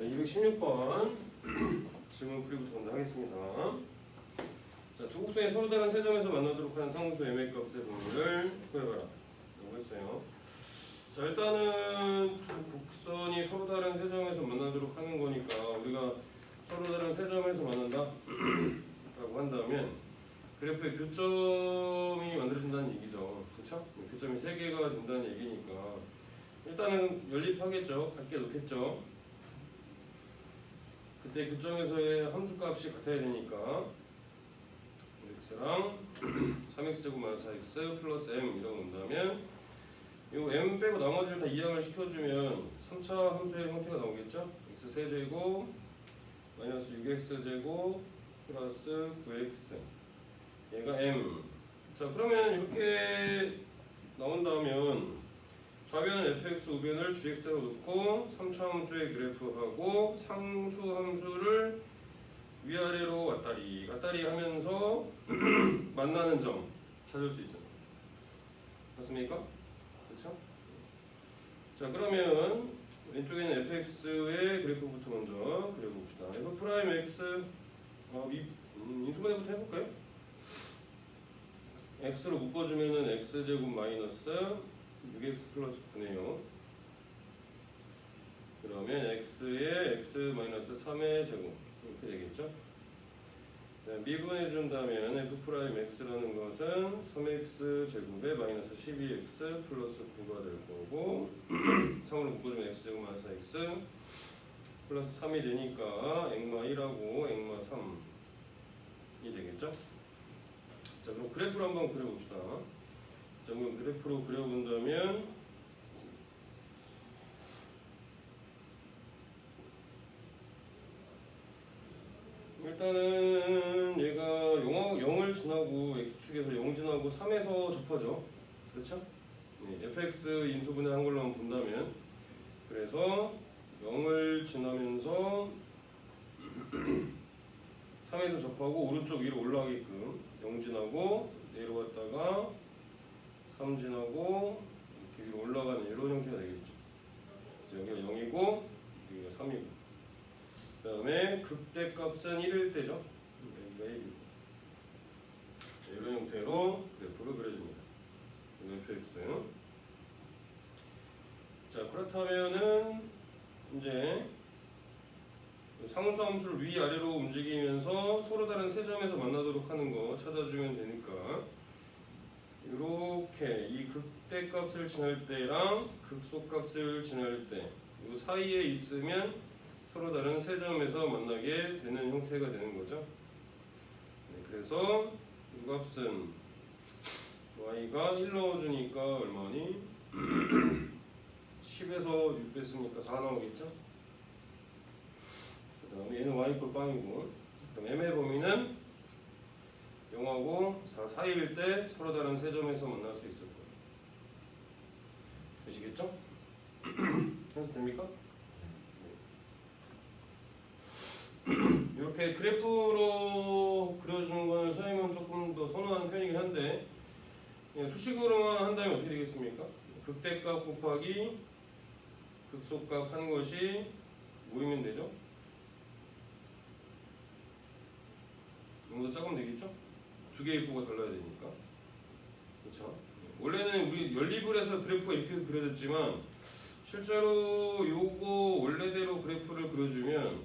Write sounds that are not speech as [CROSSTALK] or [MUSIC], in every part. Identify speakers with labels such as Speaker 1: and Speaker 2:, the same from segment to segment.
Speaker 1: 자, 216번 [CLEARS THROAT] 질문 풀이부터 먼저 하겠습니다. 자, 두 곡선이 서로 다른 세 점에서 만나도록 하는 상수 MA 값의 범위를 구해봐라. 라고 했어요. 자, 일단은 두 곡선이 서로 다른 세 점에서 만나도록 하는 거니까 우리가 서로 다른 세 점에서 만난다 [CLEARS THROAT] 라고 한다면 그래프의 교점이 만들어진다는 얘기죠. 그렇죠? 교점이 세 개가 된다는 얘기니까 일단은 연립하겠죠. 같게 놓겠죠. 그때 교점에서의 함수값이 같아야 되니까 x랑 3x제곱 [CLEARS THROAT] 마이너스 4x 플러스 m 이라고 논다면 요 m 빼고 나머지를 다 이항을 시켜주면 3차 함수의 형태가 나오겠죠? x 세제곱 마이너스 6x제곱 플러스 9x 얘가 m 자 그러면 이렇게 나온다면 좌변은 fx, 우변을 gx로 놓고 3차 함수의 그래프하고 상수 함수를 위아래로 왔다리 갔다리 하면서 [CLEARS THROAT] 만나는 점 찾을 수 있죠. 맞습니까? 그렇죠? 자 그러면 왼쪽에는 fx의 그래프부터 먼저 그려봅시다. f 프라임 x 어, 이, 음, 인수분해부터 해볼까요? x로 묶어주면은 x 제곱 마이너스 6x 플러스 9네요. 그러면 x에 x 마이너스 3의 제곱 이렇게 되겠죠. 네, 미분해 준다면 f 프라임 x라는 것은 3x 제곱에 마이너스 12x 플러스 9가 될 거고 [CLEARS THROAT] 3으로 묶어주면 x 제곱 마이너스 x 플러스 3이 되니까 엑마 1하고 엑마 3이 되겠죠. 자 그럼 그래프를 한번 그려봅시다. 자 그럼 그래프로 그려본다면 일단은 얘가 0, 0을 지나고 x축에서 0 지나고 3에서 접하죠. 그렇죠? 네, fx 인수분해 한 걸로 본다면 그래서 0을 지나면서 [CLEARS THROAT] 3에서 접하고 오른쪽 위로 올라가게끔 0 지나고 내려왔다가 3 지나고 이렇게 위로 올라가는 이런 형태가 되겠죠. 여기가 0이고 여기가 3이고 그 다음에 극대값은 1일 때죠. 여기가 1이고 이런 형태로 그래프를 그려줍니다. fx 자 그렇다면은 이제 상수 함수를 위아래로 움직이면서 서로 다른 세 점에서 만나도록 하는 거 찾아주면 되니까 이렇게 이 극대값을 지날 때랑 극소값을 지날 때 이 사이에 있으면 서로 다른 세 점에서 만나게 되는 형태가 되는 거죠. 네, 그래서 이 값은 y가 1 넣어주니까 얼마니? [CLEARS THROAT] 10에서 6 뺐으니까 4 나오겠죠? 그 다음에 얘는 y 꼴 빵이고 그럼 m의 범위는 0하고 4 사이일 때 서로 다른 세 점에서 만날 수 있을 거예요. 되시겠죠? [CLEARS THROAT] 해서 됩니까? [CLEARS THROAT] 이렇게 그래프로 그려주는 거는 선생님은 조금 더 선호하는 편이긴 한데 그냥 수식으로만 한다면 어떻게 되겠습니까? 극대값 곱하기 극소값 하는 것이 모이면 되죠? 이거보다 작으면 되겠죠? 두 개의 부가 달라야 되니까 그렇죠? 원래는 우리 연립을 해서 그래프가 이렇게 그려졌지만 실제로 요거 원래대로 그래프를 그려주면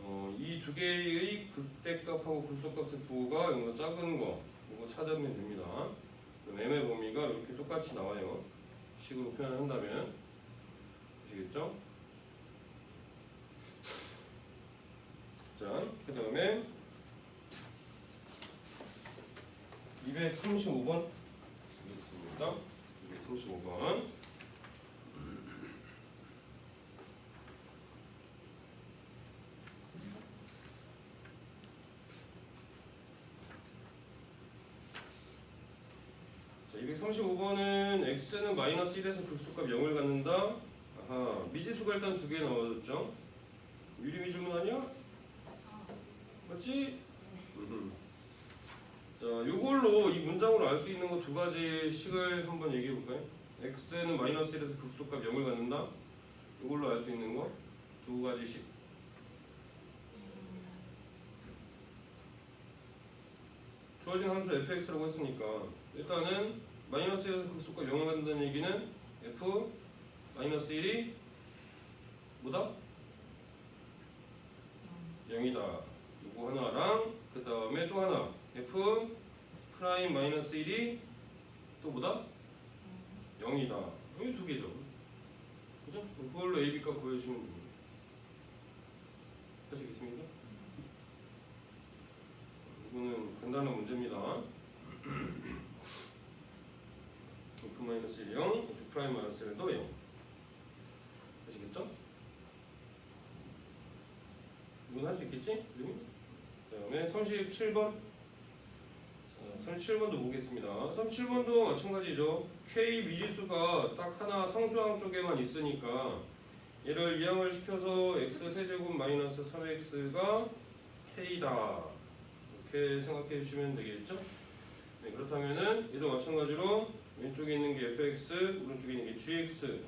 Speaker 1: 어, 이 두 개의 극대값하고 극소값의 부호가 이거 작은 거 이거 찾으면 됩니다. 그럼 m의 범위가 이렇게 똑같이 나와요. 식으로 표현한다면 아시겠죠? 자, 그 다음에 235번 보겠습니다. 235번. 자, 235번은 x는 마이너스 1에서 극소값 0을 갖는다. 아하, 미지수가 일단 두 개 나와졌죠. 유리미주문 아니야? 맞지? 자, 요걸로 이 문장으로 알 수 있는 거 두 가지 식을 한번 얘기해 볼까요? x는 마이너스 1에서 극소값 0을 갖는다. 이걸로 알 수 있는 거두두 가지씩 주어진 함수 fx라고 했으니까 일단은 마이너스에서 극소가 0을 간다는 얘기는 f 마이너스 1이 뭐다? 0이다. 이거 하나랑 그 다음에 또 하나 f 프라임 마이너스 1이 또 뭐다? 0이다. 여기 두 개죠. 그죠? 그걸로 a, b 값 구해주시면 됩니다. 하시겠습니까? 이거는 간단한 문제입니다. [CLEARS THROAT] f 마이너스 1 0, f 프라임 마이너스 1도 0. 아시겠죠? 이건 할 수 있겠지? 그다음에 37번. 자, 37번도 보겠습니다. 37번도 마찬가지죠. k 미지수가 딱 하나 상수항 쪽에만 있으니까 얘를 이항을 시켜서 x 세제곱 마이너스 3x가 k다. 이렇게 생각해 주시면 되겠죠? 네, 그렇다면은 얘도 마찬가지로 왼쪽에 있는 게 fx, 오른쪽에 있는 게 gx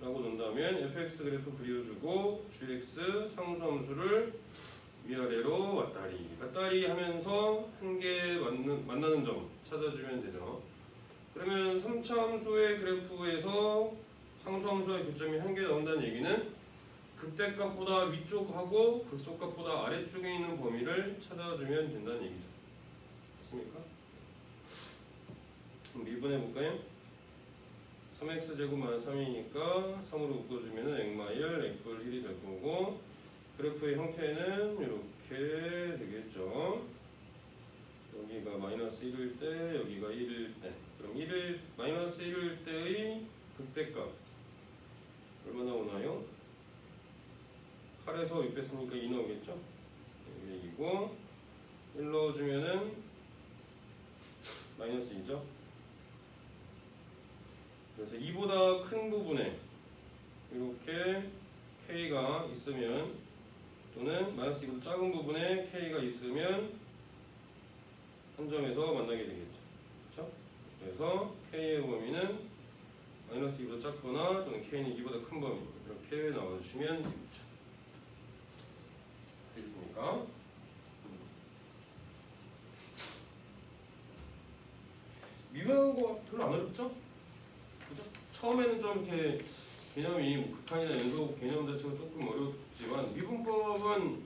Speaker 1: 라고 놓는다면 fx 그래프 그려주고 gx 상수함수를 위아래로 왔다리 갔다리 하면서 한 개 만나는 점 찾아주면 되죠. 그러면 3차 함수의 그래프에서 상수함수의 교점이 한 개 나온다는 얘기는 극대값보다 위쪽하고 극소값보다 아래쪽에 있는 범위를 찾아주면 된다는 얘기죠. 맞습니까? 그럼 미분해 볼까요? 3x 제곱 마이너스 3이니까 3으로 묶어주면 액마일 액불 1이 될 거고 그래프의 형태는 이렇게 되겠죠. 여기가 마이너스 1일 때 여기가 1일 때 그럼 1일 마이너스 1일 때의 극대값 얼마나 오나요? 8에서 6 뺐으니까 2 나오겠죠? 2고 1 넣어주면은 마이너스 2죠? 그래서 2보다 큰 부분에 이렇게 k가 있으면 또는 마이너스 2보다 작은 부분에 k가 있으면 한 점에서 만나게 되겠죠. 그렇죠? 그래서 k의 범위는 마이너스 2보다 작거나 또는 k는 2보다 큰 범위 이렇게 나와주시면 되겠죠. 되겠습니까? 미분하는 거 별로 안 어렵죠? 그죠? 처음에는 좀 이렇게 개념이 뭐 극한이나 연속 개념 자체가 조금 어렵지만 미분법은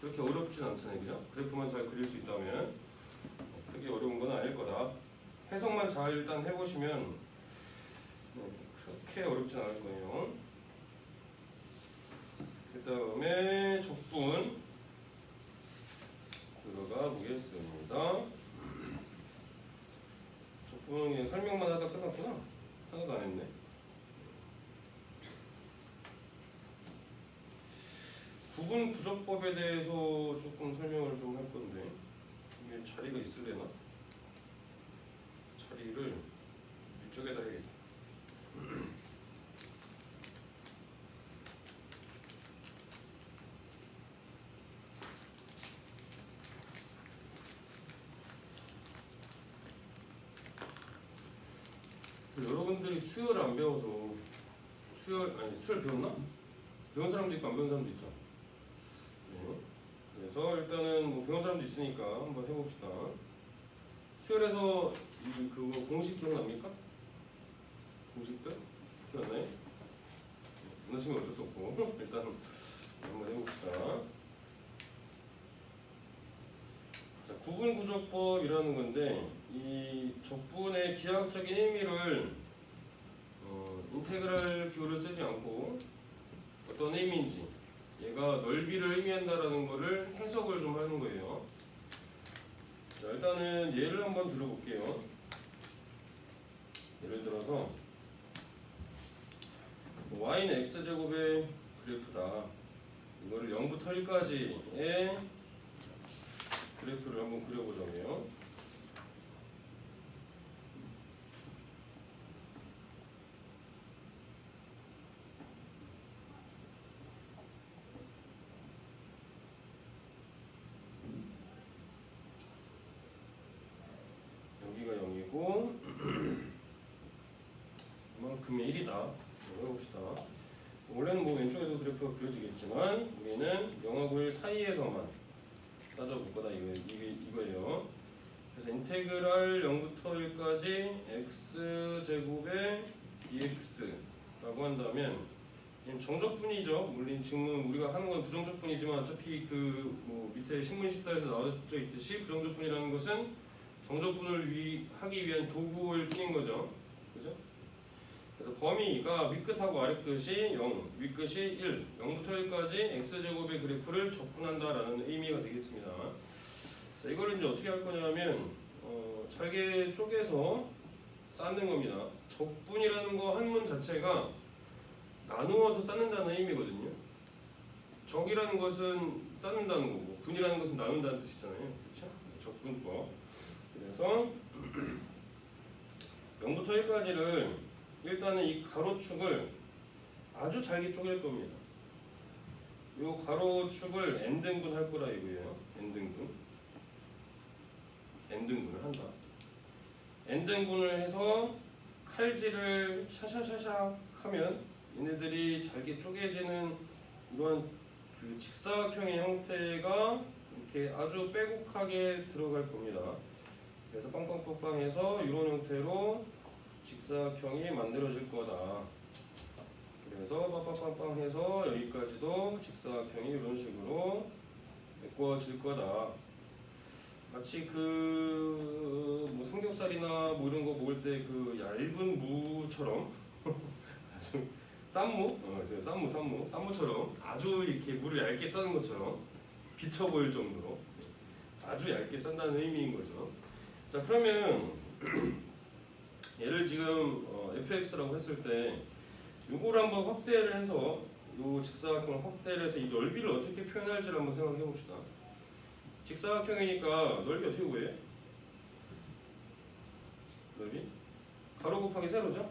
Speaker 1: 그렇게 어렵진 않잖아요, 그죠? 그래프만 잘 그릴 수 있다면 크게 어려운 건 아닐 거다. 해석만 잘 일단 해보시면 네, 그렇게 어렵진 않을 거예요. 그 다음에 적분 들어가 보겠습니다. 적분은 설명만 하다 끝났구나. 하나도 안 했네. 구분 부적법에 대해서 조금 설명을 좀 할 건데 이게 자리가 있으려나? 자리를 이쪽에다 해야겠다. [CLEARS THROAT] 여러분들이 수혈 안 배워서 수혈 아니 수혈 배웠나? 배운 사람도 있고 안 배운 사람도 있죠. 일단은 뭐 배운 사람도 있으니까 한번 해봅시다. 수혈에서 이 그거 공식 기억납니까? 공식들 기억나요? 안 하시면 어쩔 수 없고 [LAUGHS] 일단 한번 해봅시다. 자, 구분구조법이라는 건데 이 적분의 기하학적인 의미를 어, 인테그랄 기호를 쓰지 않고 어떤 의미인지 얘가 넓이를 의미한다라는 거를 해석을 좀 하는 거예요. 자, 일단은 예를 한번 들어볼게요. 예를 들어서 y는 x 제곱의 그래프다. 이거를 0부터 1까지의 그래프를 한번 그려보자고요. 여기가 0이고 이만큼이 1이다. 해봅시다. 원래는 뭐 왼쪽에도 그래프가 그려지겠지만 우리는 0하고 1 사이에서만 따져볼 거다 이거, 이게, 이거 예요. 그래서 인테그랄 0부터 1까지 x 제곱의 dx라고 한다면 정적분이죠. 물론 지금 우리가 하는 건 부정적분이지만 어차피 그 뭐 밑에 신문 십다에서 나와져 있듯이 부정적분이라는 것은 정적분을 위, 하기 위한 도구일 뿐인 거죠. 그래서 범위가 윗끝하고 아랫끝이 0, 윗끝이 1, 0부터 1까지 x제곱의 그래프를 적분한다라는 의미가 되겠습니다. 자, 이걸 이제 어떻게 할 거냐면 어, 잘게 쪼개서 쌓는 겁니다. 적분이라는 거 한문 자체가 나누어서 쌓는다는 의미거든요. 적이라는 것은 쌓는다는 거고 분이라는 것은 나눈다는 뜻이잖아요. 그렇죠? 적분법. 그래서 [CLEARS THROAT] 0부터 1까지를 일단은 이 가로축을 아주 잘게 쪼갤 겁니다. 이 가로축을 n등분 할 거라 이거예요. n등분. n등분을 한다. n등분을 해서 칼질을 샤샤샤샥 하면 얘네들이 잘게 쪼개지는 이런 그 직사각형의 형태가 이렇게 아주 빼곡하게 들어갈 겁니다. 그래서 빵빵빵빵해서 이런 형태로 직사각형이 만들어질 거다. 그래서 빵빵빵빵 해서 여기까지도 직사각형이 이런 식으로 메꿔질 거다. 마치 그 뭐 삼겹살이나 뭐 이런 거 먹을 때 그 얇은 무처럼 [LAUGHS] 아주 쌈무, 어, 저 쌈무, 쌈무, 쌈무처럼 아주 이렇게 물을 얇게 써는 것처럼 비쳐 보일 정도로 아주 얇게 썬다는 의미인 거죠. 자 그러면 [CLEARS THROAT] 얘를 지금 어, fx라고 했을 때 요거를 한번 확대를 해서 요 직사각형을 확대를 해서 이 넓이를 어떻게 표현할지를 한번 생각해 봅시다. 직사각형이니까 넓이 어떻게 구해? 넓이? 가로 곱하기 세로죠?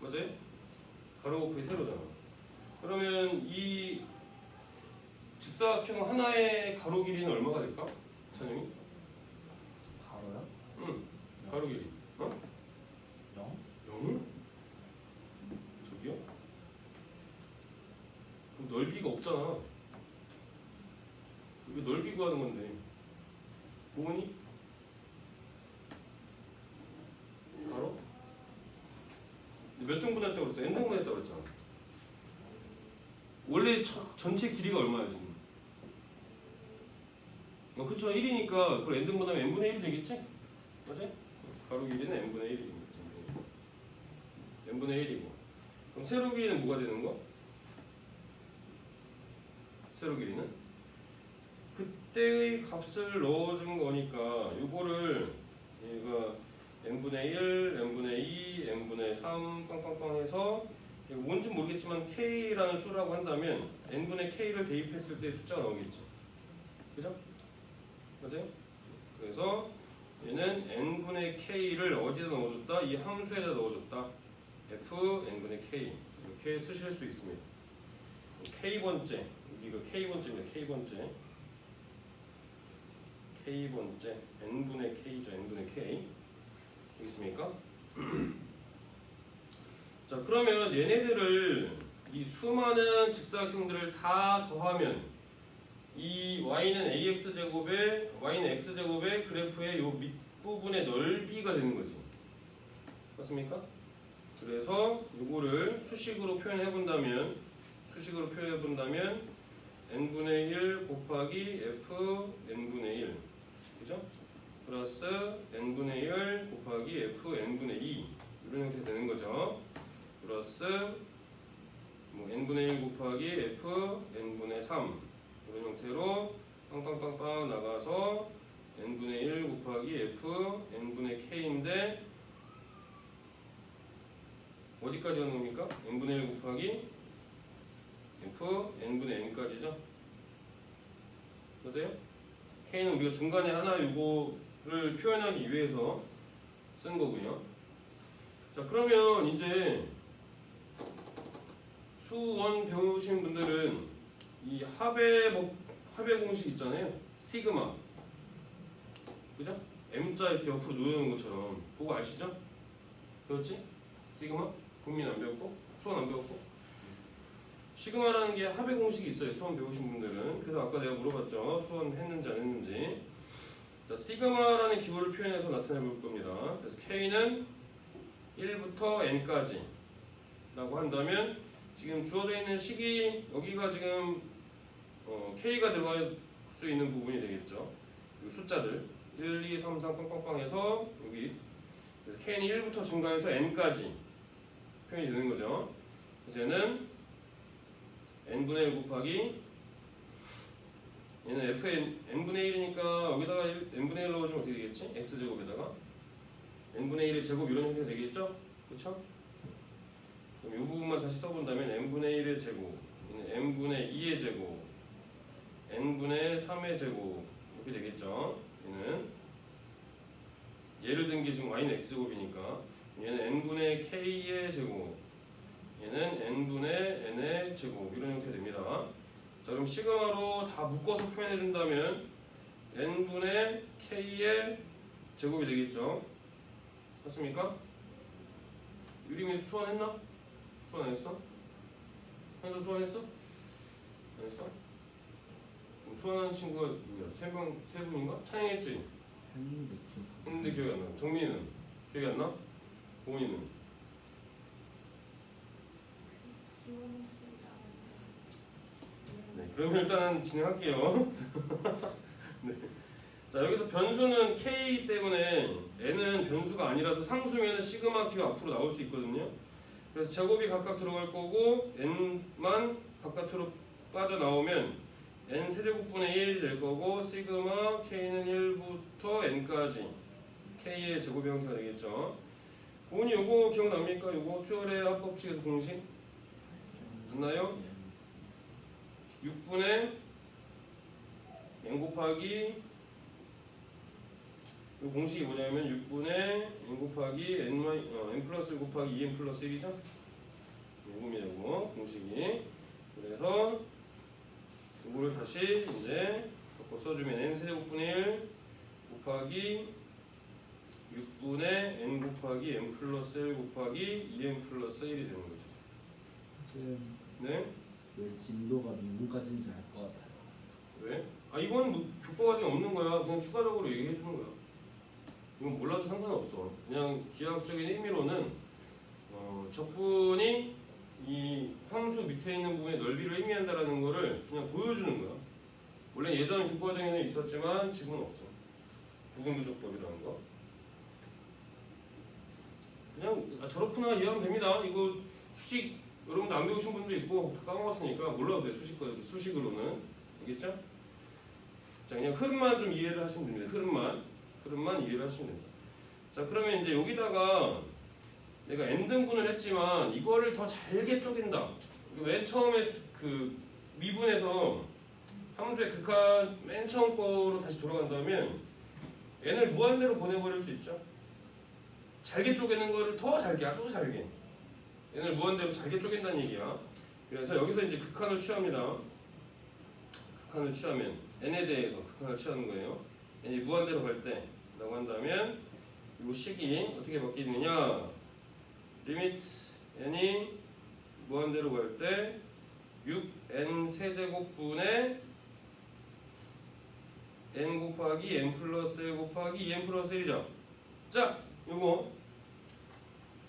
Speaker 1: 맞아요? 가로 곱하기 세로잖아. 그러면 이 직사각형 하나의 가로 길이는 얼마가 될까? 찬영이?
Speaker 2: 가로요?
Speaker 1: 응. 가로 길이. 어?
Speaker 2: 0?
Speaker 1: 0을? 저기요? 그럼 넓이가 없잖아. 이게 넓이 구하는 건데. 뭐니? 가로? 몇 등분 했다고 그랬어? n 등분 했다고 그랬잖아. 원래 저- 전체 길이가 얼마야 지금? 어, 그쵸 1이니까 그걸 n 등분하면 n분의 1이 되겠지? 맞지? 가로 길이는 n분의 1입니다. n분의 1이고 그럼 세로 길이는 뭐가 되는 거? 세로 길이는 그때의 값을 넣어준 거니까 요거를 얘가 n분의 1, n분의 2, n분의 3 빵빵빵 해서 뭔지 모르겠지만 k라는 수라고 한다면 n분의 k를 대입했을 때 숫자가 나오겠지 그죠? 맞아요? 그래서 얘는 n분의 k를 어디다 넣어줬다? 이 함수에다 넣어줬다 f n분의 k 이렇게 쓰실 수 있습니다. k 번째 여기가 k 번째입니다. k 번째 k 번째 n분의 k죠. n분의 k 있습니까? [CLEARS THROAT] 자 그러면 얘네들을 이 수많은 직사각형들을 다 더하면 이 y는 ax 제곱에 y는 x 제곱의 그래프의 요 밑부분의 넓이가 되는 거지. 맞습니까? 그래서 이거를 수식으로 표현해 본다면 수식으로 표현해 본다면 n분의 1 곱하기 f n분의 1 그죠? 플러스 n분의 1 곱하기 f n분의 2 이런 형태 되는 거죠. 플러스 뭐 n분의 1 곱하기 f n분의 3 이런 형태로 빵빵빵빵 나가서 n분의 1 곱하기 f n분의 k인데 어디까지 가는 겁니까? n분의 1 곱하기 f n분의 n까지죠. 맞아요? k는 우리가 중간에 하나 요거를 표현하기 위해서 쓴 거고요. 자 그러면 이제 수원 배우신 분들은 이 합의 법- 합의 공식 있잖아요. 시그마. 그죠? M자 이렇게 옆으로 누르는 것처럼 보고 아시죠? 그렇지? 시그마? 국민 안 배웠고 수원 안 배웠고 시그마라는 게 합의 공식이 있어요. 수원 배우신 분들은. 그래서 아까 내가 물어봤죠. 수원 했는지 안 했는지. 자, 시그마라는 기호를 표현해서 나타내 볼 겁니다. 그래서 K는 1부터 N까지 라고 한다면 지금 주어져 있는 식이 여기가 지금 어, K가 들어갈 수 있는 부분이 되겠죠. 이 숫자들 1, 2, 3, 4 빵빵빵 해서 여기 그래서 K는 1부터 증가해서 N까지 표현이 되는 거죠. 그래서 얘는 n분의 1 곱하기 얘는 fn n분의 1이니까 여기다가 1, n분의 1 넣어주면 어떻게 되겠지? x제곱에다가 n분의 1의 제곱 이런 형태가 되겠죠? 그렇죠? 그럼 이 부분만 다시 써본다면 n분의 1의 제곱 n분의 2의 제곱 n분의 3의 제곱 이렇게 되겠죠? 얘는 예를 든 게 지금 y는 x제곱이니까 얘는 n분의 k의 제곱 얘는 n분의 n의 제곱 이런 형태 됩니다. 자 그럼 시그마로 다 묶어서 표현해 준다면 n분의 k의 제곱이 되겠죠. 맞습니까? 유림이 수원했나? 수원 안 했어? 현서 수원했어? 안 했어? 수원하는 친구가 누구야? 세 명, 세 분인가? 찬양했지?
Speaker 2: 했는데 기억
Speaker 1: 안 나. 정민이는? 기억이 안 나? 고은이는? 네, 그러면 일단은 진행할게요. [LAUGHS] 네. 자, 여기서 변수는 k 때문에 n은 변수가 아니라서 상수면은 시그마 q 앞으로 나올 수 있거든요. 그래서 제곱이 각각 들어갈 거고 n만 바깥으로 빠져나오면 n 세제곱분의 1이 될 거고 시그마 k는 1부터 n까지 k의 제곱의 형태가 되겠죠. 고은이 요거 기억납니까? 요거 수열의 합법칙에서 공식 맞나요? 6분의 n 곱하기 이 공식이 뭐냐면 6분의 n 곱하기 n, 어, 플러스 1 곱하기 2n 플러스 1이죠? 요금이라고 공식이 그래서 이거를 다시 이제 바꿔 써주면 n 세제곱분의 1 곱하기 6분의 n 곱하기 n 플러스 1 곱하기 2n 플러스 1이 되는 거죠.
Speaker 2: 쌤,
Speaker 1: 네?
Speaker 2: 왜 진도가 미분까지인지 알것 같아요.
Speaker 1: 왜? 아 이건 뭐 교과 과정이 없는 거야. 그냥 추가적으로 얘기해 주는 거야. 이건 몰라도 상관없어. 그냥 기하학적인 의미로는 어, 적분이 이 함수 밑에 있는 부분의 넓이를 의미한다라는 거를 그냥 보여주는 거야. 원래 예전 교과 과정에는 있었지만 지금은 없어. 부분부족법이라는 거. 그냥 아, 저렇구나 이해하면 됩니다. 이거 수식 여러분들 안 배우신 분도 있고 다 까먹었으니까 몰라도 돼 수식 수식으로는 알겠죠? 자 그냥 흐름만 좀 이해를 하시면 됩니다. 흐름만 흐름만 이해를 하시면 됩니다. 자 그러면 이제 여기다가 내가 n 등분을 했지만 이거를 더 잘게 쪼갠다. 맨 처음에 수- 그 미분에서 함수의 극한 맨 처음 거로 다시 돌아간다면 n을 무한대로 보내버릴 수 있죠. 잘게 쪼개는 거를 더 잘게 아주 잘게 n을 무한대로 잘게 쪼갠다는 얘기야. 그래서 여기서 이제 극한을 취합니다. 극한을 취하면 n에 대해서 극한을 취하는 거예요. n이 무한대로 갈 때라고 한다면 이 식이 어떻게 바뀌느냐? 리미트 n이 무한대로 갈 때 6n 세제곱분의 n 곱하기 n 플러스 1 곱하기 2n 플러스 1이죠. 자, 요거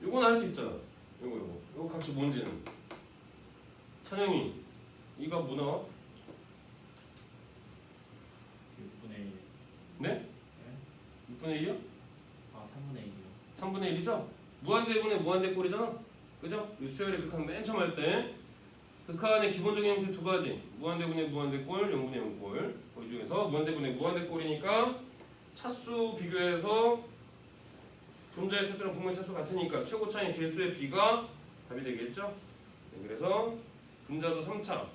Speaker 1: 요건 알 수 있잖아. 요거 요거 요거 값이 뭔지는 찬영이 이가 뭐 나와?
Speaker 2: 6분의 1.
Speaker 1: 네? 6분의 1이요?
Speaker 2: 아, 3분의 1이요.
Speaker 1: 3분의 1이죠? 무한대분의 무한대꼴이잖아. 그죠? 이 수열의 극한 맨 처음 할때 극한의 기본적인 형태 두 가지. 무한대분의 무한대꼴, 0분의 0꼴. 거기 중에서 무한대분의 무한대꼴이니까 차수 비교해서 분자의 차수랑 분모의 차수 같으니까 최고 차이 개수의 비가 답이 되겠죠? 네, 그래서 분자도 3차,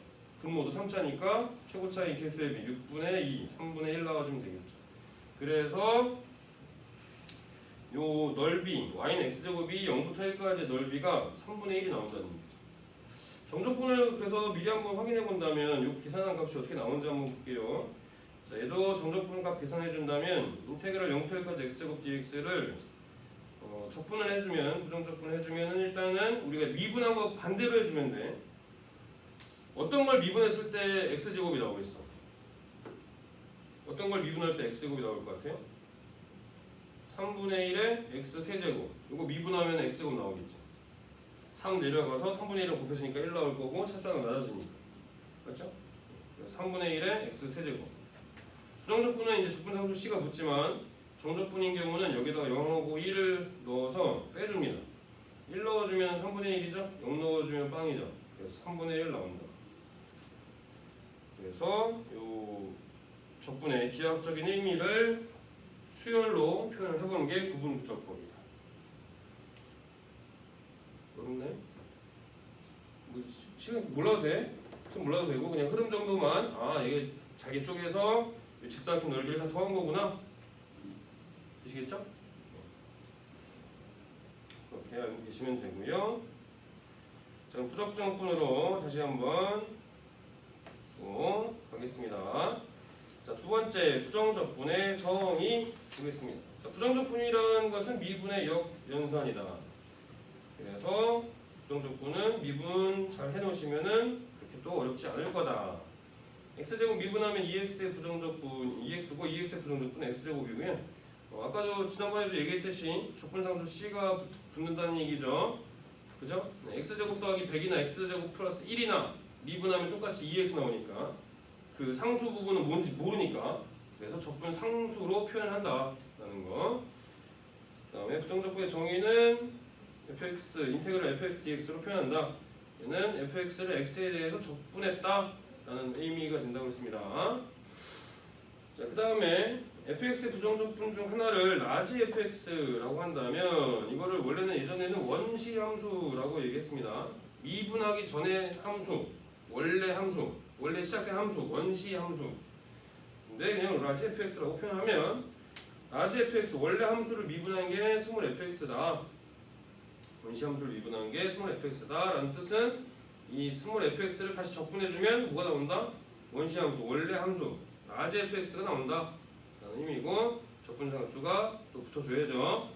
Speaker 1: 분모도 3차니까 최고 차이 개수의 비 6분의 2, 3분의 1 나와주면 되겠죠. 그래서 요 넓이 y는 x제곱이 0부터 1까지 넓이가 3분의 1이 나온다는 얘기죠. 정적분을 그래서 미리 한번 확인해 본다면 요 계산한 값이 어떻게 나오는지 한번 볼게요. 자, 얘도 정적분 값 계산해 준다면 인테그랄 0부터 1까지 x제곱 dx를 어, 적분을 해주면 부정 적분을 해주면은 일단은 우리가 미분한 거 반대로 해주면 돼. 어떤 걸 미분했을 때 x 제곱이 나오겠어? 어떤 걸 미분할 때 x 제곱이 나올 것 같아요? 3분의 1에 x 세제곱 이거 미분하면 x 제곱 나오겠지 3 내려가서 3분의 1은 곱해지니까 1 나올 거고 차수가 낮아지니까 맞죠? 그래서 3분의 1에 x 세제곱 부정적분은 이제 적분상수 c가 붙지만 정적분인 경우는 여기다가 0하고 1을 넣어서 빼줍니다 1 넣어주면 3분의 1이죠 0 넣어주면 빵이죠 그래서 3분의 1 나온다 그래서 요 적분의 기하학적인 의미를 수열로 표현을 해보는 게 구분부적법이다. 어렵네? 뭐 시간 몰라도 돼? 지금 몰라도 되고 그냥 흐름 정도만 아 이게 자기 쪽에서 이 직사각형 넓이를 다 더한 거구나. 되시겠죠? 이렇게 알고 계시면 되고요. 자 그럼 부적정분으로 다시 한번 또 가겠습니다. 자, 두 번째 부정적분의 정의 보겠습니다. 자, 부정적분이라는 것은 미분의 역연산이다. 그래서 부정적분은 미분 잘 해놓으시면은 그렇게 또 어렵지 않을 거다. x제곱 미분하면 2x의 부정적분 2x고 2x의 부정적분 x제곱이고요. 어, 아까 저 지난번에도 얘기했듯이 적분상수 c가 붙- 붙는다는 얘기죠. 그죠? 네, x제곱 더하기 100이나 x제곱 플러스 1이나 미분하면 똑같이 2x 나오니까 그 상수 부분은 뭔지 모르니까 그래서 적분 상수로 표현한다라는 거. 그 다음에 부정적분의 정의는 fx 인테그럴 fx dx로 표현한다. 얘는 fx를 x에 대해서 적분했다 라는 의미가 된다고 했습니다. 자, 그 다음에 fx의 부정적분 중 하나를 라지 fx라고 한다면 이거를 원래는 예전에는 원시 함수라고 얘기했습니다. 미분하기 전에 함수, 원래 함수, 원래 시작된 함수, 원시 함수. 근데 그냥 라지 fx라고 표현하면 라지 fx 원래 함수를 미분한 게 스몰 fx다. 원시 함수를 미분한 게 스몰 fx다 라는 뜻은 이 스몰 fx를 다시 적분해주면 뭐가 나온다? 원시 함수, 원래 함수, 라지 fx가 나온다. 라는 의미고 적분상수가 또 붙어줘야죠.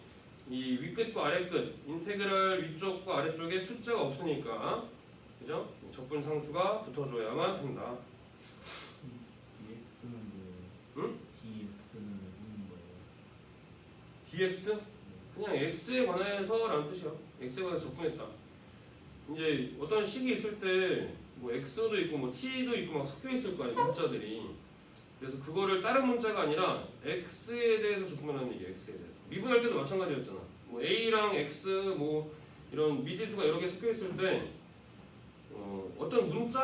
Speaker 1: 이 윗끝과 아랫끝, 인테그랄 위쪽과 아래쪽에 숫자가 없으니까 그죠? 적분상수가 붙어줘야만 한다.
Speaker 2: dx는 뭐예요?
Speaker 1: 응?
Speaker 2: dx는 무슨 거예요?
Speaker 1: dx 그냥 x에 관해서 라는 뜻이야. x에 관해서 적분했다. 이제 어떤 식이 있을 때 뭐 x도 있고 뭐 t도 있고 막 섞여 있을 거 아니야 문자들이. 그래서 그거를 다른 문자가 아니라 x에 대해서 적분하는 얘기야. x에 대해서. 미분할 때도 마찬가지였잖아. 뭐 a랑 x 뭐 이런 미지수가 여러 개 섞여 있을 때 어, 어떤 문자